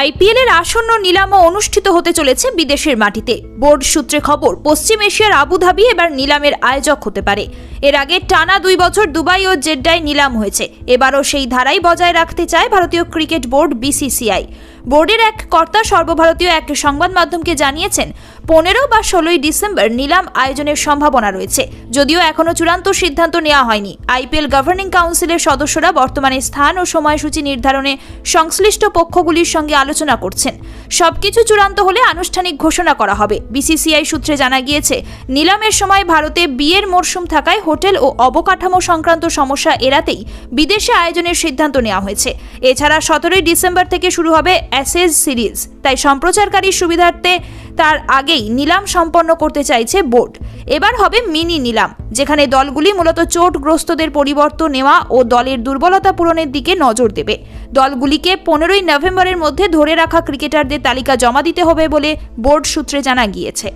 IPL এর আসন্ন নিলামও অনুষ্ঠিত হতে চলেছে বিদেশের মাটিতে। বোর্ড সূত্রে খবর, পশ্চিম এশিয়ার আবুধাবি এবার নিলামের আয়োজক হতে পারে। এর আগে টানা দুই বছর দুবাই ও জেড্ডায় নিলাম হয়েছে। এবারও সেই ধারাই বজায় রাখতে চায় ভারতীয় ক্রিকেট বোর্ড বিসিসিআই। বোর্ডের এক কর্তা সর্বভারতীয় এক সংবাদ মাধ্যমকে জানিয়েছেন পনেরো বা ষোলোই ডিসেম্বর নিলাম আয়োজনের সম্ভাবনা রয়েছে। যদিও এখনও চূড়ান্ত সিদ্ধান্ত নেওয়া হয়নি। আইপিএল গভর্নিং কাউন্সিলের সদস্যরা বর্তমানে স্থান ও সময়সূচি নির্ধারণে সংশ্লিষ্ট পক্ষগুলির সঙ্গে আলোচনা করছেন। সবকিছু চূড়ান্ত হলে আনুষ্ঠানিক ঘোষণা করা হবে। বিসিসিআই সূত্রে জানা গিয়েছে, নিলামের সময় ভারতে বিয়ের মরশুম থাকায় হোটেল ও অবকাঠামো সংক্রান্ত সমস্যা এড়াতেই বিদেশে আয়োজনের সিদ্ধান্ত নেওয়া হয়েছে। এছাড়া সতেরোই ডিসেম্বর থেকে শুরু হবে অ্যাসেজ সিরিজ। তাই সম্প্রচারকারীর সুবিধার্থে তার আগেই নিলাম সম্পন্ন করতে চাইছে বোর্ড। এবার হবে মিনি নিলাম, যেখানে দলগুলি মূলত চোটগ্রস্তদের পরিবর্তন নেওয়া ও দলের দুর্বলতা পূরণের দিকে নজর দেবে। দলগুলিকে পনেরোই নভেম্বরের মধ্যে ধরে রাখা ক্রিকেটারদের তালিকা জমা দিতে হবে বলে বোর্ড সূত্রে জানা গিয়েছে।